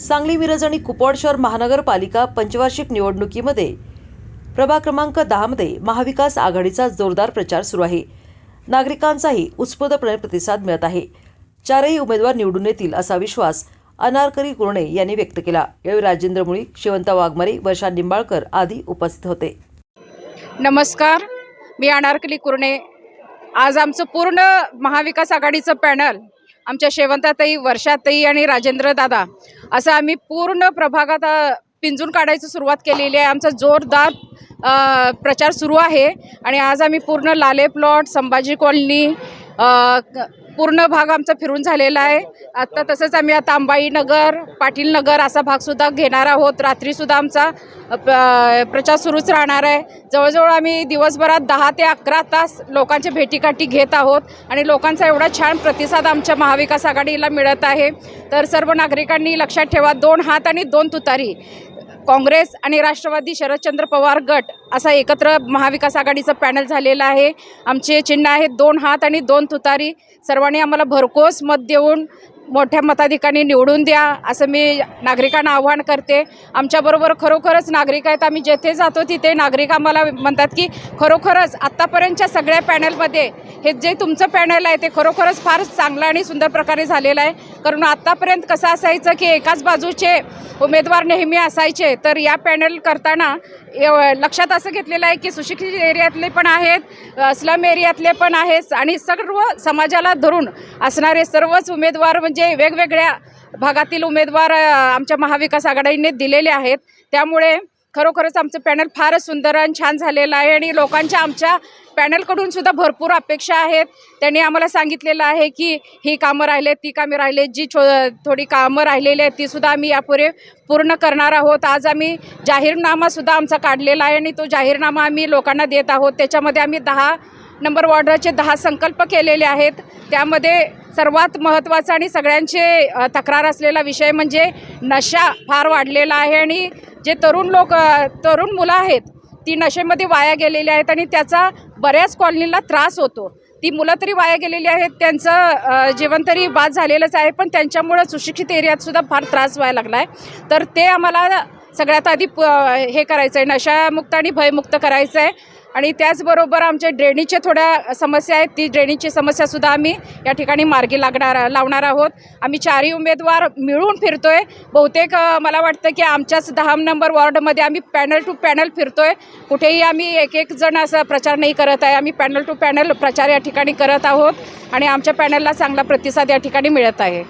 सांगली मिरज आणि कुपवाड शहर महानगरपालिका पंचवार्षिक निवडणुकीमध्ये प्रभाग क्रमांक दहामध्ये महाविकास आघाडीचा जोरदार प्रचार सुरू आहे. नागरिकांचाही उत्स्फूर्तपणे प्रतिसाद मिळत आहे. चारही उमेदवार निवडून येतील असा विश्वास अनारकरी गुरणे यांनी व्यक्त केला. यावेळी राजेंद्र मुळी शिवंत वाघमारे वर्षा निंबाळकर आदी उपस्थित होते. नमस्कार. मी अनारकली कुर्णे आज आमचं पूर्ण महाविकास आघाडीचं पॅनल आमच्या शेवंताताई वर्षाताई आणि राजेंद्र दादा असं आम्ही पूर्ण प्रभागात पिंजून काढायची सुरुवात केलेली आहे. आमचा जोरदार प्रचार सुरू आहे. आणि आज आम्ही पूर्ण लाले प्लॉट संभाजी कॉलनी पूर्ण भाग आमचा फिरून झालेला आहे. आत्ता तसंच आम्ही आता अंबाई नगर पाटील नगर असा भागसुद्धा घेणार आहोत. रात्रीसुद्धा आमचा प- प्रचार सुरूच राहणार आहे. जवळजवळ आम्ही दिवसभरात दहा ते अकरा तास लोकांच्या भेटीगाठी घेत आहोत आणि लोकांचा एवढा छान प्रतिसाद आमच्या महाविकास आघाडीला मिळत आहे. तर सर्व नागरिकांनी लक्षात ठेवा दोन हात आणि दोन तुतारी. काँग्रेस आणि राष्ट्रवादी शरदचंद्र पवार गट असा एकत्र महाविकास आघाडीचं पॅनल झालेलं आहे. आमचे चिन्ह आहेत दोन हात आणि दोन तुतारी. सर्वांनी आम्हाला भरघोस मत देऊन मोठ्या मताधिकांनी निवडून द्या असं मी नागरिकांना आव्हान करते. आमच्याबरोबर खरोखरच नागरिक आहेत. आम्ही जेथे जातो तिथे नागरिक आम्हाला म्हणतात की खरोखरच आत्तापर्यंतच्या सगळ्या पॅनलमध्ये हे जे तुमचं पॅनल आहे ते खरोखरच फार चांगलं आणि सुंदर प्रकारे झालेलं आहे. कारण आत्तापर्यंत कसं असायचं की एकाच बाजूचे उमेदवार नेहमी असायचे तर या पॅनल करताना लक्षात असं घेतलेलं आहे की सुशिक्षित एरियातले पण आहेत स्लम एरियातले पण आहेत आणि सर्व समाजाला धरून असणारे सर्वच उमेदवार म्हणजे वेगवेगळ्या भागातील उमेदवार आमच्या महाविकास आघाडीने दिलेले आहेत. त्यामुळे खरोखरच आमचं पॅनल फारच सुंदर आणि छान झालेलं आहे आणि लोकांच्या आमच्या पॅनलकडून सुद्धा भरपूर अपेक्षा आहेत. त्यांनी आम्हाला सांगितलेलं आहे की ही कामं राहिले ती कामे राहिलेत जी छो थोडी कामं राहिलेली आहेत तीसुद्धा आम्ही यापुढे पूर्ण करणार आहोत. आज आम्ही जाहीरनामासुद्धा आमचा काढलेला आहे आणि तो जाहीरनामा आम्ही लोकांना देत आहोत. त्याच्यामध्ये आम्ही दहा नंबर वॉर्डरचे दहा संकल्प केलेले आहेत. त्यामध्ये सर्वात महत्त्वाचा आणि सगळ्यांचे तक्रार असलेला विषय म्हणजे नशा फार वाढलेला आहे आणि जे तरुण लोक तरुण मुलं आहेत ती नशेमध्ये वाया गेलेली आहेत आणि त्याचा बऱ्याच कॉलनीला त्रास होतो. ती मुलं तरी वाया गेलेली आहेत त्यांचं जीवन तरी बाद झालेलंच आहे पण त्यांच्यामुळं सुशिक्षित एरियातसुद्धा फार त्रास व्हायला लागला आहे तर ते आम्हाला सगळ्यात आधी प हे करायचं आहे नशामुक्त आणि भयमुक्त करायचं आहे आणि त्याचबरोबर आमच्या ड्रेनेजच्या थोड्या समस्या आहेत. ती ड्रेनेजची समस्यासुद्धा आम्ही या ठिकाणी मार्गी लागणार लावणार आहोत. आम्ही चारही उमेदवार मिळून फिरतोय. बहुतेक मला वाटतं की आमच्याच दहा नंबर वॉर्डमध्ये आम्ही पॅनल टू पॅनल फिरतोय. कुठेही आम्ही एक एक जण असं प्रचार नाही करत आहे. आम्ही पॅनल टू पॅनल प्रचार या ठिकाणी करत आहोत आणि आमच्या पॅनलला चांगला प्रतिसाद या ठिकाणी मिळत आहे.